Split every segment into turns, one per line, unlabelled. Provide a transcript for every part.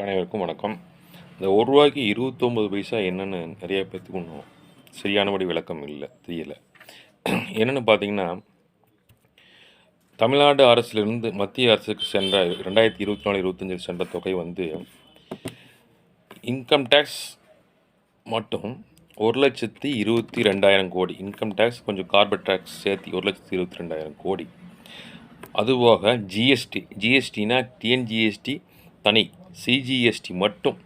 அனைவருக்கும் வணக்கம். இந்த ஒரு ரூபாய்க்கு இருபத்தொம்பது பைசா என்னென்னு நிறைய பேர்த்துக்கு ஒன்றும் சரியானபடி விளக்கம் இல்லை தெரியல. என்னென்னு பார்த்தீங்கன்னா தமிழ்நாடு அரசிலிருந்து மத்திய அரசுக்கு சென்ற ரெண்டாயிரத்தி இருபத்தி நாலு இருபத்தஞ்சில் சென்ற தொகை வந்து இன்கம் டேக்ஸ் மட்டும் ஒரு லட்சத்தி இருபத்தி ரெண்டாயிரம் கோடி. இன்கம் டேக்ஸ் கொஞ்சம் கார்பரேட் டேக்ஸ் சேர்த்து ஒரு லட்சத்தி இருபத்தி ரெண்டாயிரம் கோடி. அதுபோக ஜிஎஸ்டி ஜிஎஸ்டினா டிஎன்ஜிஎஸ்டி தனி சிஜிஎஸ்டி மட்டும்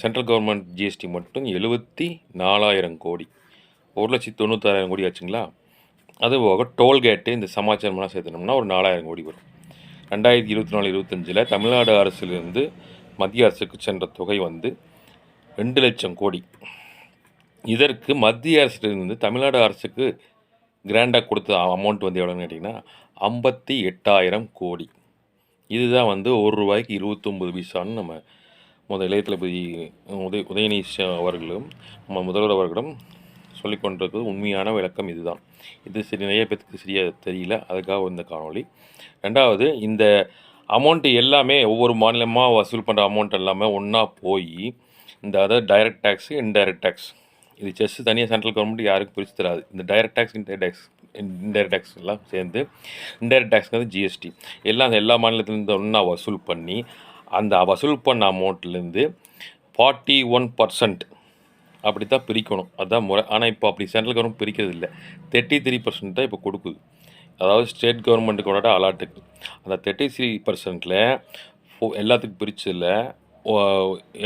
சென்ட்ரல் கவர்மெண்ட் ஜிஎஸ்டி மட்டும் எழுபத்தி நாலாயிரம் கோடி. ஒரு லட்சத்தி தொண்ணூத்தாறாயிரம் கோடி ஆச்சுங்களா? அதுபோக டோல்கேட்டு இந்த சமாச்சாரம்லாம் சேர்த்தனோம்னா ஒரு நாலாயிரம் கோடி வரும். ரெண்டாயிரத்தி இருபத்தி நாலு இருபத்தஞ்சில் தமிழ்நாடு அரசிலிருந்து மத்திய அரசுக்கு சென்ற தொகை வந்து ரெண்டு லட்சம் கோடி. இதற்கு மத்திய அரசிலிருந்து தமிழ்நாடு அரசுக்கு கிராண்டாக கொடுத்த அமௌண்ட் வந்து எவ்வளோன்னு கேட்டிங்கன்னா ஐம்பத்தி எட்டாயிரம் கோடி. இதுதான் வந்து ஒரு ரூபாய்க்கு இருபத்தொம்பது பைசான்னு நம்ம முதல் இளையத்தளபதி உதய உதயநீஷ் அவர்களும் நம்ம முதல்வர் அவர்களிடம் சொல்லிக்கொண்டிருக்கிறது உண்மையான விளக்கம் இதுதான். இது சரி நிறைய பேருக்கு சரியாக தெரியல. அதுக்காக இந்த காணொளி. ரெண்டாவது இந்த அமௌண்ட்டு எல்லாமே ஒவ்வொரு மாநிலமாக வசூல் பண்ணுற அமௌண்ட் எல்லாமே ஒன்றா போய் இந்த அதாவது டைரக்ட் டேக்ஸு இன்டைரக்ட் டேக்ஸ் இது செஸ் தனியாக சென்ட்ரல் கவர்மெண்ட் யாருக்கும் பிரித்து தராது. இந்த direct tax indirect tax indirect tax எல்லாம் சேர்ந்து இன்டைரக்ட் டேக்ஸ்ங்கிறது ஜிஎஸ்டி எல்லாம் எல்லா மாநிலத்திலேருந்து ஒன்றா வசூல் பண்ணி அந்த வசூல் பண்ண அமௌண்ட்லேருந்து ஃபார்ட்டி ஒன் பர்சன்ட் அப்படி தான் பிரிக்கணும். அதுதான் முறை. ஆனால் இப்போ அப்படி சென்ட்ரல் கவர்மெண்ட் பிரிக்கிறது இல்லை. தேர்ட்டி த்ரீ பர்சன்ட் தான் இப்போ கொடுக்குது. அதாவது ஸ்டேட் கவர்மெண்ட்டுக்கோட அலாட்டுக்கு அந்த தேர்ட்டி த்ரீ பர்சன்ட்டில் எல்லாத்துக்கும் பிரிச்சதில்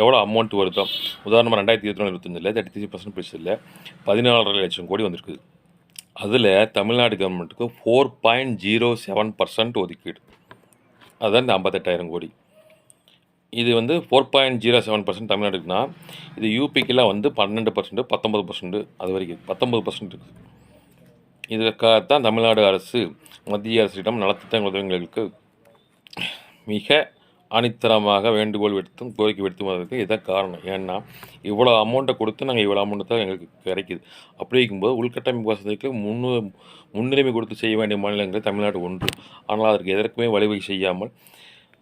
எவ்வளோ அமௌண்ட் வருதோ உதாரணமாக ரெண்டாயிரத்தி இருபத்தி நாலு இருபத்தஞ்சில் தேர்ட்டி த்ரீ பர்சன்ட் பிரிச்சதில் பதினாலரை லட்சம் கோடி வந்திருக்குது. அதில் தமிழ்நாடு கவர்மெண்ட்டுக்கு four point zero seven percent ஒதுக்கீடு. அதுதான் இந்த ஐம்பத்தெட்டாயிரம் கோடி. இது வந்து four point zero seven percent தமிழ்நாடுக்குன்னா இது யூபிக்கெலாம் வந்து பன்னெண்டு பர்சன்ட் பத்தொம்பது பர்சன்ட் அது வரைக்கும் பத்தொம்பது பர்சன்ட் இருக்குது இதற்காகத்தான் தமிழ்நாடு அரசு மத்திய அரசிடம் நலத்திட்ட உதவிகளுக்கு மிக ஆணித்தரமாக வேண்டுகோள் விடுத்தும் கோரிக்கை விடுத்தும் அதற்கு இதான் காரணம்? ஏன்னா இவ்வளோ அமௌண்ட்டை கொடுத்து நாங்கள் இவ்வளோ அமௌண்ட்டு தான் எங்களுக்கு கிடைக்குது. அப்படி இருக்கும்போது உள்கட்டமைப்பு வசதிக்கு முன்னு முன்னுரிமை கொடுத்து செய்ய வேண்டிய மாநிலங்கள் தமிழ்நாடு ஒன்று. ஆனால் அதற்கு எதற்குமே வழிவகை செய்யாமல்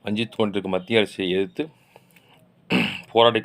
வஞ்சித்து கொண்டிருக்கும் மத்திய அரசை எதிர்த்து போராடி